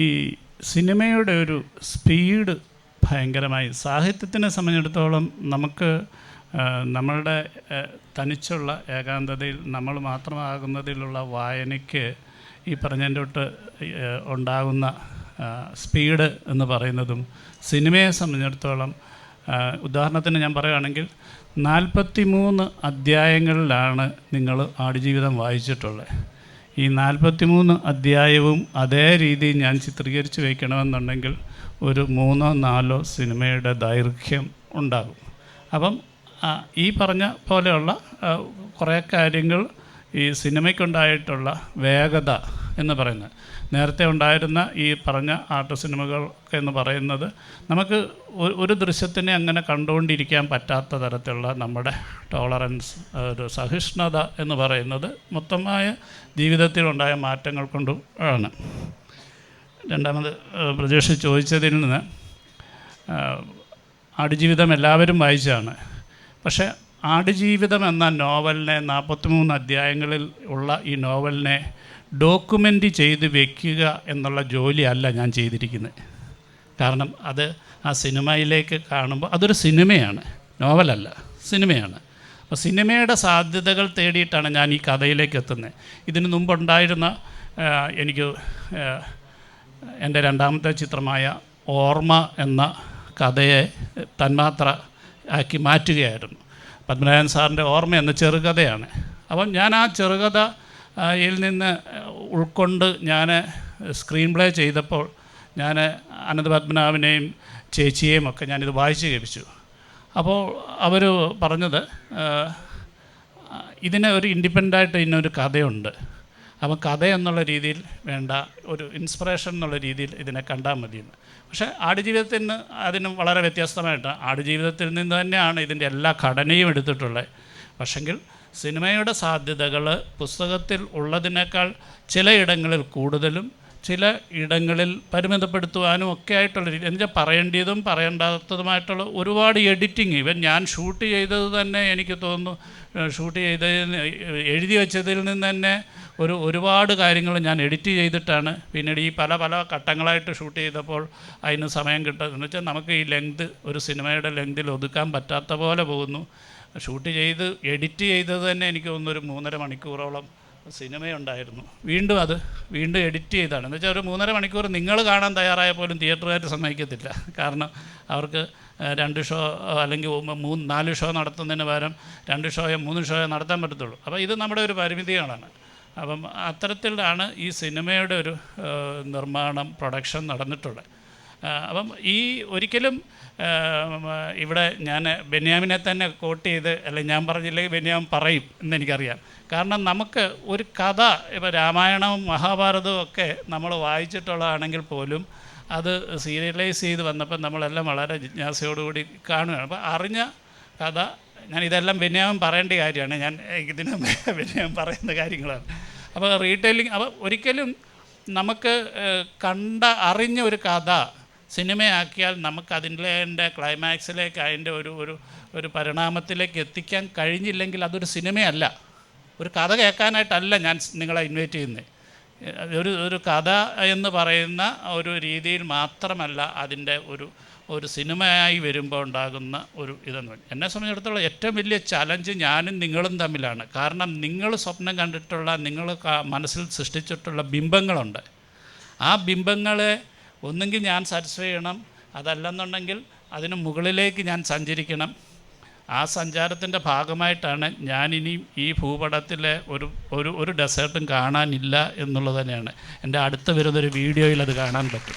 ഈ സിനിമയുടെ ഒരു സ്പീഡ് ഭയങ്കരമായി. സാഹിത്യത്തിനെ സംബന്ധിച്ചിടത്തോളം നമുക്ക് നമ്മളുടെ തനിച്ചുള്ള ഏകാന്തതയിൽ നമ്മൾ മാത്രമാകുന്നതിലുള്ള വായനയ്ക്ക് ഈ പറഞ്ഞതിന്റെ തൊട്ട് ഉണ്ടാകുന്ന സ്പീഡ് എന്ന് പറയുന്നതും സിനിമയെ സംബന്ധിച്ചിടത്തോളം ഉദാഹരണത്തിന് ഞാൻ പറയുകയാണെങ്കിൽ നാൽപ്പത്തി മൂന്ന് അധ്യായങ്ങളിലാണ് നിങ്ങൾ ആടുജീവിതം വായിച്ചിട്ടുള്ളത്. ഈ നാൽപ്പത്തിമൂന്ന് അധ്യായവും അതേ രീതിയിൽ ഞാൻ ചിത്രീകരിച്ച് വയ്ക്കണമെന്നുണ്ടെങ്കിൽ ഒരു മൂന്നോ നാലോ സിനിമയുടെ ദൈർഘ്യം ഉണ്ടാകും. അപ്പം ഈ പറഞ്ഞ പോലെയുള്ള കുറേ കാര്യങ്ങൾ ഈ സിനിമയ്ക്കുണ്ടായിട്ടുള്ള വേഗത എന്ന് പറയുന്നത്. നേരത്തെ ഉണ്ടായിരുന്ന ഈ പറഞ്ഞ ആർട്ട് സിനിമകൾ എന്ന് പറയുന്നത് നമുക്ക് ഒരു ദൃശ്യത്തിനെ അങ്ങനെ കണ്ടുകൊണ്ടിരിക്കാൻ പറ്റാത്ത തരത്തിലുള്ള നമ്മുടെ ടോളറൻസ് ഒരു സഹിഷ്ണുത എന്ന് പറയുന്നത് മൊത്തമായ ജീവിതത്തിലുണ്ടായ മാറ്റങ്ങൾ കൊണ്ടും ആണ്. രണ്ടാമത് പ്രജേഷ് ചോദിച്ചതിൽ നിന്ന് ആടുജീവിതം എല്ലാവരും വായിച്ചതാണ്. പക്ഷേ ആടുജീവിതം എന്ന നോവലിനെ നാൽപ്പത്തിമൂന്ന് അധ്യായങ്ങളിൽ ഉള്ള ഈ നോവലിനെ ഡോക്യുമെന്റ് ചെയ്ത് വെക്കുക എന്നുള്ള ജോലിയല്ല ഞാൻ ചെയ്തിരിക്കുന്നത് കാരണം അത് ആ സിനിമയിലേക്ക് കാണുമ്പോൾ അതൊരു സിനിമയാണ് നോവലല്ല സിനിമയാണ്. അപ്പോൾ സിനിമയുടെ സാധ്യതകൾ തേടിയിട്ടാണ് ഞാൻ ഈ കഥയിലേക്ക് എത്തുന്നത് ഇതിനു മുമ്പുണ്ടായിരുന്ന എനിക്ക് എന്റെ രണ്ടാമത്തെ ചിത്രമായ ഓർമ്മ എന്ന കഥയെ തന്മാത്ര ആക്കി മാറ്റുകയായിരുന്നു. പത്മനാഭൻ സാറിന്റെ ഓർമ്മ എന്ന ചെറുകഥയാണ്. അപ്പം ഞാൻ ആ ചെറുകഥ യിൽ നിന്ന് ഉൾക്കൊണ്ട് ഞാൻ സ്ക്രീൻ പ്ലേ ചെയ്തപ്പോൾ ഞാൻ അനന്ത പത്മനാഭനെയും ചേച്ചിയെയും ഒക്കെ ഞാനിത് വായിച്ച് കേൾപ്പിച്ചു. അപ്പോൾ അവർ പറഞ്ഞത് ഇതിന് ഒരു ഇൻഡിപെൻഡായിട്ട് ഇന്നൊരു കഥയുണ്ട്. അപ്പം കഥ എന്നുള്ള രീതിയിൽ വേണ്ട ഒരു ഇൻസ്പിറേഷൻ എന്നുള്ള രീതിയിൽ ഇതിനെ കണ്ടാൽ മതിയെന്ന്. പക്ഷേ ആടുജീവിതത്തിന് അതിനും വളരെ വ്യത്യസ്തമായിട്ട് ആടുജീവിതത്തിൽ നിന്ന് തന്നെയാണ് ഇതിന്റെ എല്ലാ ഘടനയും എടുത്തിട്ടുള്ളത്. പക്ഷെങ്കിൽ സിനിമയുടെ സാധ്യതകൾ പുസ്തകത്തിൽ ഉള്ളതിനേക്കാൾ ചിലയിടങ്ങളിൽ കൂടുതലും ചില ഇടങ്ങളിൽ പരിമിതപ്പെടുത്തുവാനും ഒക്കെ ആയിട്ടുള്ള രീതി എന്നുവെച്ചാൽ പറയേണ്ടതും പറയേണ്ടാത്തതുമായിട്ടുള്ള ഒരുപാട് എഡിറ്റിങ് ഇവൻ ഞാൻ ഷൂട്ട് ചെയ്തത് തന്നെ എനിക്ക് തോന്നുന്നു ഷൂട്ട് ചെയ്ത എഴുതി വെച്ചതിൽ നിന്ന് തന്നെ ഒരു ഒരുപാട് കാര്യങ്ങൾ ഞാൻ എഡിറ്റ് ചെയ്തിട്ടാണ്. പിന്നീട് ഈ പല പല ഘട്ടങ്ങളായിട്ട് ഷൂട്ട് ചെയ്തപ്പോൾ അതിന് സമയം കിട്ടുന്നത്. എന്ന് വെച്ചാൽ നമുക്ക് ഈ ലെങ്ത് ഒരു സിനിമയുടെ ലെങ്തിൽ ഒതുക്കാൻ പറ്റാത്ത പോലെ പോകുന്നു. ഷൂട്ട് ചെയ്ത് എഡിറ്റ് ചെയ്തത് തന്നെ എനിക്ക് തോന്നുന്നു ഒരു മൂന്നര മണിക്കൂറോളം സിനിമയുണ്ടായിരുന്നു. വീണ്ടും അത് വീണ്ടും എഡിറ്റ് ചെയ്താണ്. എന്ന് വെച്ചാൽ ഒരു മൂന്നര മണിക്കൂർ നിങ്ങൾ കാണാൻ തയ്യാറായ പോലും തിയേറ്ററുകാർ സമ്മതിക്കത്തില്ല. കാരണം അവർക്ക് രണ്ട് ഷോ അല്ലെങ്കിൽ മൂന്ന് നാല് ഷോ നടത്തുന്നതിന് പകരം രണ്ട് ഷോയോ മൂന്ന് ഷോയോ നടത്താൻ പറ്റത്തുള്ളൂ. അപ്പോൾ ഇത് നമ്മുടെ ഒരു പരിമിതികളാണ്. അപ്പം അത്തരത്തിലാണ് ഈ സിനിമയുടെ ഒരു നിർമ്മാണം പ്രൊഡക്ഷൻ നടന്നിട്ടുള്ളത്. അപ്പം ഈ ഒരിക്കലും ഇവിടെ ഞാൻ ബെന്യാമിനെ തന്നെ കോട്ട് ചെയ്ത് അല്ലെങ്കിൽ ഞാൻ പറഞ്ഞില്ലെങ്കിൽ ബെന്യാമിൻ പറയും എന്നെനിക്കറിയാം. കാരണം നമുക്ക് ഒരു കഥ ഇപ്പോൾ രാമായണവും മഹാഭാരതവും ഒക്കെ നമ്മൾ വായിച്ചിട്ടുള്ളതാണെങ്കിൽ പോലും അത് സീരിയലൈസ് ചെയ്ത് വന്നപ്പോൾ നമ്മളെല്ലാം വളരെ ജിജ്ഞാസയോടുകൂടി കാണുകയാണ്. അപ്പോൾ അറിഞ്ഞ കഥ ഞാൻ ഇതെല്ലാം ബെന്യാമൻ പറയേണ്ട കാര്യമാണ്. ഞാൻ ഇതിന് ബെന്യാമൻ പറയുന്ന കാര്യങ്ങളാണ്. അപ്പോൾ റീറ്റെയിലിംഗ് അപ്പോൾ ഒരിക്കലും നമുക്ക് കണ്ട അറിഞ്ഞ ഒരു കഥ സിനിമയാക്കിയാൽ നമുക്ക് അതിന്റെ ക്ലൈമാക്സിലേക്ക് അതിന്റെ ഒരു ഒരു ഒരു പരിണാമത്തിലേക്ക് എത്തിക്കാൻ കഴിഞ്ഞില്ലെങ്കിൽ അതൊരു സിനിമയല്ല. ഒരു കഥ കേൾക്കാനായിട്ടല്ല ഞാൻ നിങ്ങളെ ഇൻവൈറ്റ് ചെയ്യുന്നത് ഒരു ഒരു കഥ എന്ന് പറയുന്ന ഒരു രീതിയിൽ മാത്രമല്ല അതിന്റെ ഒരു ഒരു സിനിമയായി വരുമ്പോൾ ഉണ്ടാകുന്ന ഒരു ഇതെന്ന് പറയും എന്നെ സംബന്ധിച്ചിടത്തോളം ഏറ്റവും വലിയ ചലഞ്ച് ഞാനും നിങ്ങളും തമ്മിലാണ്. കാരണം നിങ്ങൾ സ്വപ്നം കണ്ടിട്ടുള്ള നിങ്ങൾ മനസ്സിൽ സൃഷ്ടിച്ചിട്ടുള്ള ബിംബങ്ങളുണ്ട്. ആ ബിംബങ്ങളെ ഒന്നുകിൽ ഞാൻ സാറ്റിസ്ഫൈ ചെയ്യണം അതല്ലെന്നുണ്ടെങ്കിൽ അതിന് മുകളിലേക്ക് ഞാൻ സഞ്ചരിക്കണം. ആ സഞ്ചാരത്തിന്റെ ഭാഗമായിട്ടാണ് ഞാനിനി ഈ ഭൂപടത്തിലെ ഒരു ഒരു ഒരു ഡെസേർട്ടും കാണാനില്ല എന്നുള്ളത് തന്നെയാണ്. എന്റെ അടുത്ത് വരുന്നൊരു വീഡിയോയിൽ അത് കാണാൻ പറ്റും.